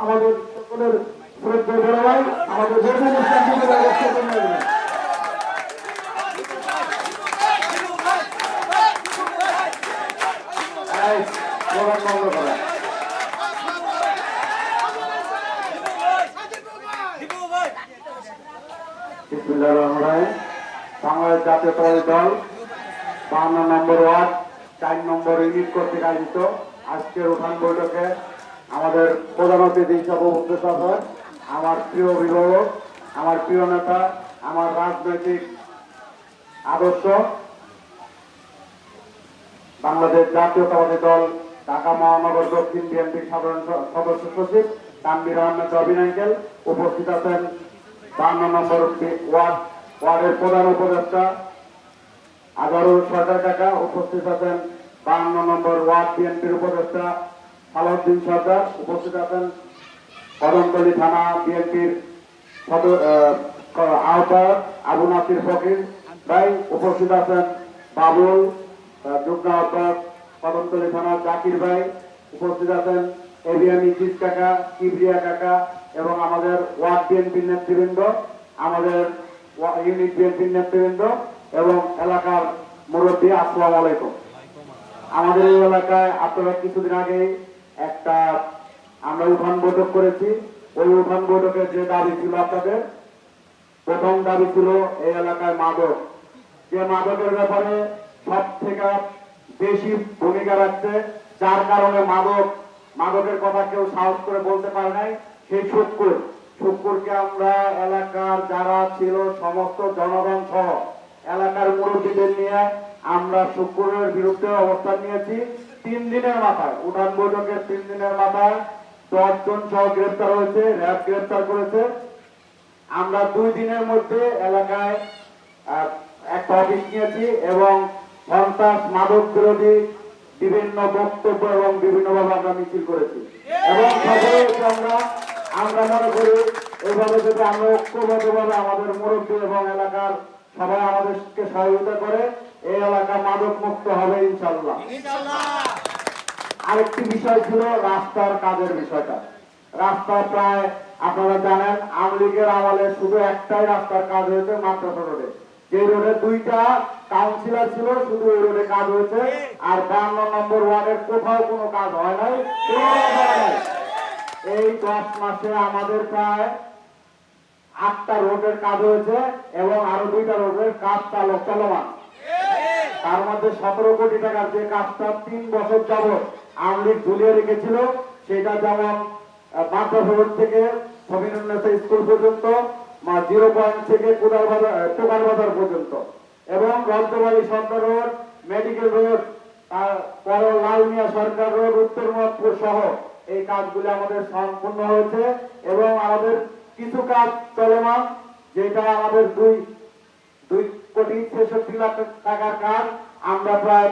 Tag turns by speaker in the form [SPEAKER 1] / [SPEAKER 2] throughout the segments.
[SPEAKER 1] আমাদের সকলের শ্রদ্ধা বড় ভাই আমাদের রহমানির রহিম। বাংলাদেশ জাতীয়তাবাদী দল, বাহান্ন নম্বর ওয়ার্ড বৈঠকে আমাদের প্রধান অতিথি হিসাবে আছেন আমার প্রিয় অভিভাবক, আমার প্রিয় নেতা, আমার রাজনৈতিক আদর্শ, বাংলাদেশ জাতীয়তাবাদী দল, ঢাকা মহানগর দক্ষিণ বিএনপির সাধারণ সদস্য সচিব তানবির আহমেদ রবিন উপস্থিত আছেন বান্ন নম্বর ওয়ার্ড, ওয়ার্ডের প্রধান উপদেষ্টা আগারুল সরকার কাকা। উপস্থিত আছেন বান্ন নম্বর ওয়ার্ড বিএনপির উপদেষ্টা সালাউদ্দিন সরকার উপস্থিত আছেন কদমতলী থানা বিএনপির সদর আহ্বায়ক আবু নাসির ফকির। ভাই উপস্থিত আছেন বাবুল যুগ্ম আহ্বায়ক কদমতলী থানার জাকির ভাই। উপস্থিত আছেন এভিয়ান ইজিজ কাকা কিবরিয়া কাকা এবং আমাদের ওয়ার্ড বিএনপির নেতৃবৃন্দ, আমাদের ইউনিট বিএনপির নেতৃবৃন্দ এবং এলাকার মুরব্বী, আসসালামু আলাইকুম। আমাদের এই এলাকায় আপনারা কিছুদিন আগে একটা আমরা উঠান বৈঠক করেছি। ওই উঠান বৈঠকের যে দাবি ছিল আপনাদের, প্রথম দাবি ছিল এই এলাকায় মাদক। যে মাদকের ব্যাপারে সব থেকে বেশি ভূমিকা রাখছে, যার কারণে মাদক, মাদকের কথা কেউ সাহস করে বলতে পারে নাই সেই শুক্কুর। শুক্কুরকে আমরা এলাকার যারা ছিল সমস্ত জনগণ সহ এলাকার মুরব্বীদের নিয়ে আমরা শুক্কুরের বিরুদ্ধে অবস্থান নিয়েছি। তিন দিনের মাথায়। উঠান বৈঠকের তিন দিনের মাথায় দশজন সহ গ্রেপ্তার হয়েছে, র্যাব গ্রেপ্তার করেছে। আমরা দুই দিনের মধ্যে এলাকায় একটা অফিস নিয়েছি এবং সন্ত্রাস, মাদক বিরোধী বিভিন্ন বক্তব্য এবং বিভিন্নভাবে আমরা মিছিল করেছি। এবং আমরা। আমরা মনে করি এইভাবে যদি আমরা ঐক্যবদ্ধভাবে আমাদের মুরব্বী এবং এলাকার সবাই আমাদেরকে সহযোগিতা করে এই এলাকা মাদক মুক্ত হবে ইনশাল্লাহ আরেকটি বিষয় ছিল রাস্তার কাজের বিষয়টা। রাস্তা প্রায় আপনারা জানেন আওয়ামী লীগের আমলে শুধু একটাই রাস্তার কাজ হয়েছে মাদ্রাসা রোডে। যে রোডে দুইটা কাউন্সিলর ছিল শুধু ওই রোডে কাজ হয়েছে। আর বান্ন নম্বর ওয়ার্ডের কোথাও কোনো কাজ হয় নাই কোনো কাজ হয় নাই। এই দশ মাসে আমাদের প্রায় আটটা রোডের কাজ হয়েছে এবং আরও দুইটা রোডের কাজ চালক চলমান। তার মধ্যে সতেরো কোটি টাকার যে কাজটা তিন বছর যাবৎ আওয়ামী লীগ ঝুলিয়ে রেখেছিল সেটা যেমন আহ, রোড থেকে সবিনুন্নেসা স্কুল পর্যন্ত জিরো পয়েন্ট থেকে কোদাল বাজার টোকার বাজার পর্যন্ত। এবং Rajbari Sarkar road medical road তারপরে লালমিয়া সরকার রোড উত্তর মহৎপুর সহ এই কাজগুলি আমাদের সম্পূর্ণ হয়েছে এবং আমাদের কিছু কাজ চলমান যেটা আমাদের দুই দুই কোটি ছেষট্টি লাখ টাকার কাজ, আমরা প্রায়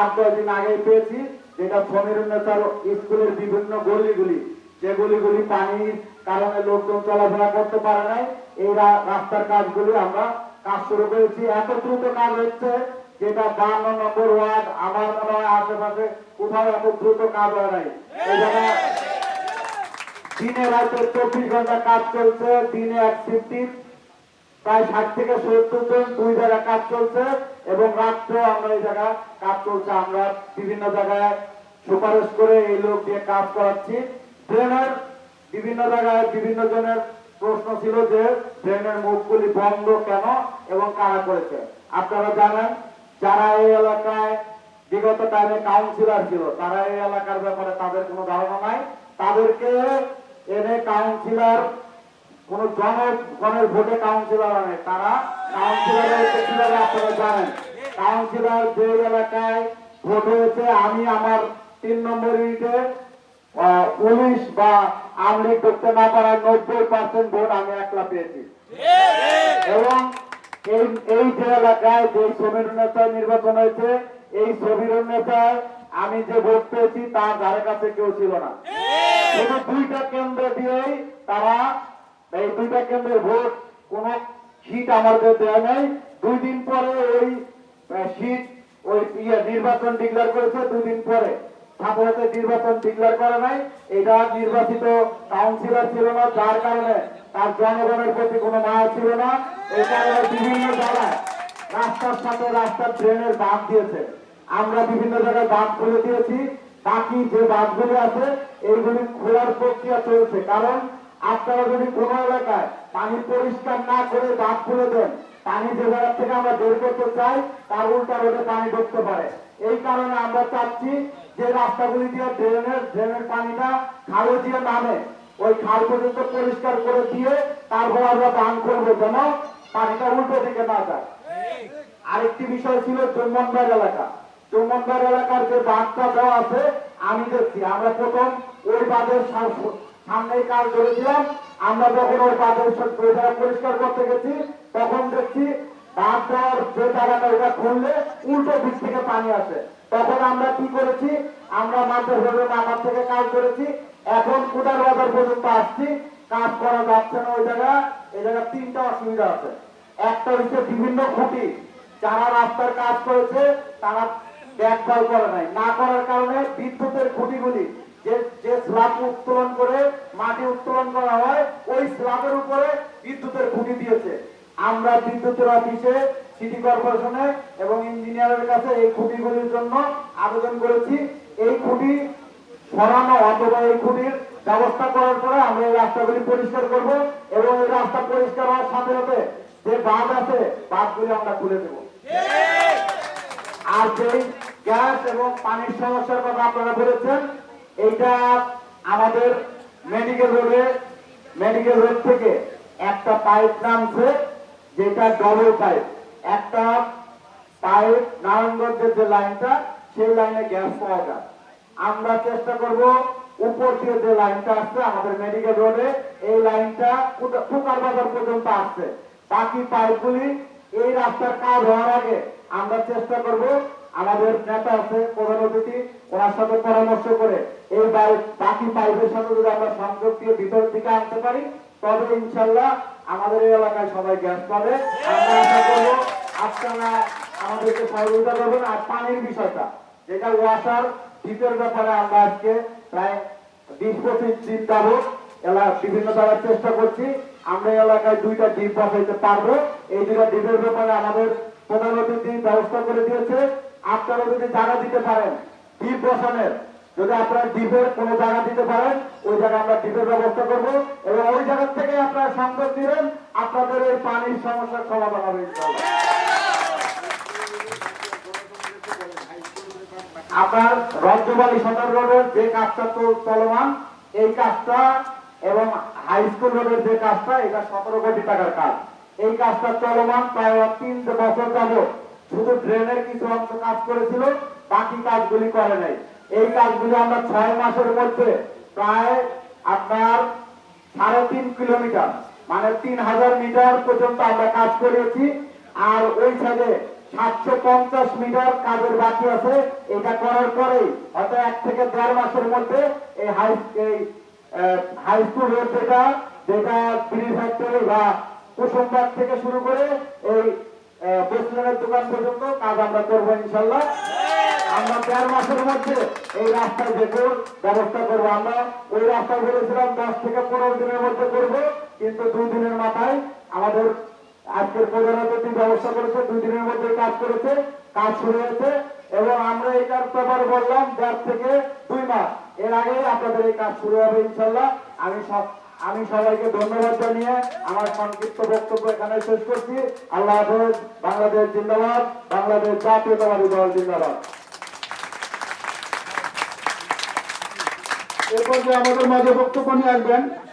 [SPEAKER 1] আট, দশ দিন আগে পেয়েছি, যেটা সমীর নেতার স্কুলের বিভিন্ন গলিগুলি, যে গলিগুলি পানির কারণে লোকজন চলাফেরা করতে পারে নাই, এই রাস্তার কাজগুলি আমরা কাজ শুরু করেছি। এত দ্রুত কাজ হচ্ছে, যেটা বান্ন নম্বর ওয়ার্ড, আমার মনে হয় আশেপাশে কোথাও এত দ্রুত কাজ হয় নাই। এই জায়গায় দিনে রাতে চব্বিশ ঘণ্টা কাজ চলছে, দিনে এক শিফটিং প্রায় ষাট থেকে সত্তর জন দুই জায়গায় কাজ চলছে এবং রাত্রেও আমরা এই জায়গায় কাজ চলছে। আমরা বিভিন্ন জায়গায় সুপারিশ করে এই লোক দিয়ে কাজ করাচ্ছি। ড্রেনের বিভিন্ন জায়গায় বিভিন্ন জনের প্রশ্ন ছিল যে ড্রেনের মুখগুলি বন্ধ কেন এবং কারা করেছে? আপনারা জানেন, যারা এই এলাকায় বিগত টাইমে কাউন্সিলর ছিল, তারা এই এলাকার ব্যাপারে তাদের কোনো ধারণা নাই। তাদেরকে এনে কাউন্সিলর কোন জনগণের ভোটে কাউন্সিলর আনে তারা কাউন্সিলর হচ্ছে কীভাবে আপনারা জানেন। কাউন্সিলর যে এলাকায় ভোট হয়েছে, আমি আমার তিন নম্বর ইউনিটে পুলিশ বা আওয়ামী লীগ করতে না পারায় নব্বই পার্সেন্ট ভোট আমি একলা পেয়েছি। এবং এই এই যে এলাকায় যে সমীর নেতায় নির্বাচন হয়েছে, এই সমীর নেতায় আমি যে ভোট পেয়েছি, তার ধারে কাছে কেউ ছিল না। দুইটা কেন্দ্র দিয়েই তারা, এই দুইটা কেন্দ্রের ভোট, কোন সিট আমাদের দেওয়া নেই। দুই দিন পরে ওই সিট ওই ইয়ে নির্বাচন ডিক্লেয়ার করেছে, দুই দিন পরে। সাথে নির্বাচন ডিক্লেয়ার করে নাই। এটা নির্বাচিত কাউন্সিলর ছিল না, যার কারণে তার জনগণের প্রতি কোনো মায়া ছিল না। এই কারণে বিভিন্ন জায়গায় রাস্তার সাথে রাস্তার ড্রেনের বাঁধ দিয়েছে। আমরা বিভিন্ন জায়গায় বাঁধ খুলে দিয়েছি। বাকি যে বাঁধগুলি আছে, এইগুলি খোলার প্রক্রিয়া চলছে। কারণ আপনারা যদি কোনো এলাকায় পানি পরিষ্কার না করে বাঁধ খুলে দেন, পানি যে জায়গা থেকে আমরা বের করতে চাই, তার উল্টা রোডে পানি ঢুকতে পারে। এই কারণে আমরা চাচ্ছি যে রাস্তাগুলি দিয়ে ড্রেনের ড্রেনের পানিটা খালে দিয়ে নামে। ওই খাল পর্যন্ত পরিষ্কার করে দিয়ে তারপর আমরা দান করব যেন পানিটা উল্টো দিকে না যায়। আরেকটি বিষয় ছিল চৌমনবাগ এলাকা। চৌমনবাগ এলাকার যে বাঁধটা দেওয়া আছে, আমি দেখছি। আমরা প্রথম ওই বাঁধের সা- সামনেই কাজ করেছিলাম আমরা যখন ওই বাঁধের জায়গা পরিষ্কার করতে গেছি, তখন দেখছি দেওয়ার যে জায়গাটা ওটা খুললে উল্টো দিক থেকে পানি তখন আমরা কি করেছি, আমরা মাথার থেকে কাজ করেছি এখন কুটার বাজার পর্যন্ত আসছি। কাজ করা যাচ্ছে না ওই জায়গা। এই জায়গা তিনটা অসুবিধা আছে। একটা হচ্ছে বিভিন্ন খুঁটি। যারা রাস্তার কাজ করেছে, তারা দেখভাল করে নাই। না করার কারণে বিদ্যুতের খুঁটিগুলি যে যে স্ল্যাব উত্তোলন করে মাটি উত্তোলন করা হয় ওই স্ল্যাবের উপরে বিদ্যুতের খুঁটি দিয়েছে। আমরা বিদ্যুতের অফিসে সিটি কর্পোরেশনে এবং ইঞ্জিনিয়ারের কাছে এই খুঁটিগুলির জন্য আবেদন করেছি। এই খুঁটি সরানো অথবা এই খুঁটির ব্যবস্থা করার পরে আমরা এই রাস্তাগুলি পরিষ্কার করব এবং এই রাস্তা পরিষ্কার হওয়ার সাথে সাথে যে বাঁধ আছে বাঁধগুলি আমরা খুলে দেবো। আর যেই গ্যাস এবং পানির সমস্যার কথা আপনারা বলেছেন। এইটা আমাদের মেডিকেল রোডে মেডিকেল রোড থেকে একটা পাইপ নামছে, যেটা ডবল পাইপ একটা পাইপ নারায়ণগঞ্জের যে লাইনটা, সেই লাইনে গ্যাস পাওয়া যায়। আমরা চেষ্টা করব উপর দিয়ে যে লাইনটা আসছে, আমাদের মেডিকেল রোডে এই লাইনটা ফুকার বাজার পর্যন্ত আসছে। বাকি পাইপগুলি এই রাস্তার কাজ হওয়ার আগে আমরা চেষ্টা করব আমাদের নেতা আছে, প্রধান অতিথি, ওনার সাথে পরামর্শ করে এই পাইপ বাকি পাইপের সাথে যদি আমরা সংযোগ দিয়ে ভিতর দিকে আনতে পারি, তবে ইনশাল্লাহ আমাদের এই এলাকায় সবাই গ্যাস পাবে। আপনারা আমাদেরকে সহযোগিতা করবেন। আর পানির বিষয়টা, যেটা ওয়াসার ডিপের ব্যাপারে আমরা আজকে প্রায় বিশ পঁচিশ দিন যাবত এলা, বিভিন্ন জায়গায় চেষ্টা করছি। আমরা এলাকায় দুইটা ডিপ বসাইতে পারব। এই দুইটা ডিপের ব্যাপারে আমাদের প্রধান অতিথি ব্যবস্থা করে দিয়েছে। আপনারা যদি জায়গা দিতে পারেন ডিপ বসানোর, যদি আপনারা ডিপের কোনো জায়গা দিতে পারেন, ওই জায়গায় আমরা ডিপের ব্যবস্থা করব এবং ওই জায়গা থেকে আপনারা সংযোগ দিবেন, আপনাদের এই পানির সমস্যার সমাধান হবে আপনার রজ্জবাড়ি সদর রোডের যে কাজটা চলমান, এই কাজটা এবং হাই স্কুল রোডের যে কাজটা, এটা সতেরো কোটি টাকার কাজ। এই কাজটা চলমান প্রায় তিন বছর যাব শুধু ড্রেনের কিছু অংশ কাজ করেছিল, বাকি কাজগুলি করে নাই। এই কাজগুলি আমরা ছয় মাসের মধ্যে প্রায় আপনার সাড়ে তিন কিলোমিটার মানে তিন হাজার মিটার পর্যন্ত আমরা কাজ করেছি। আর ওই সাইডে সাতশো পঞ্চাশ মিটার কাজের বাকি আছে। এটা করার পরেই হয়তো এক থেকে দেড় মাসের মধ্যে এই হাই এই হাই স্কুল রোড যেটা যেটা বিড়ি ফ্যাক্টরি বা কুসুমবাগ থেকে শুরু করে এই বসলেনের দোকান পর্যন্ত কাজ আমরা করব ইনশাল্লাহ। আমরা দেড় মাসের মধ্যে এই রাস্তার যেগুলোর ব্যবস্থা করব আমরা। ওই রাস্তা বলেছিলাম দশ থেকে পনেরো দিনের মধ্যে করব, কিন্তু দুই দিনের মাথায় আমাদের আজকের প্রধান অতিথি ব্যবস্থা করেছে, দুই দিনের মধ্যে কাজ করেছে, কাজ শুরু হয়েছে। এবং আমরা এইটার ব্যাপারে বললাম, দেড় থেকে দুই মাস। এর আগে আপনাদের এই কাজ শুরু হবে ইনশাল্লাহ। আমি সব আমি সবাইকে ধন্যবাদ জানিয়ে আমার সংক্ষিপ্ত বক্তব্য এখানে শেষ করছি। আল্লাহ হাফেজ, বাংলাদেশ জিন্দাবাদ, বাংলাদেশ জাতীয়তাবাদী দল জিন্দাবাদ।
[SPEAKER 2] এরপর যে আমাদের মাঝে বক্তব্য নিয়ে আসবেন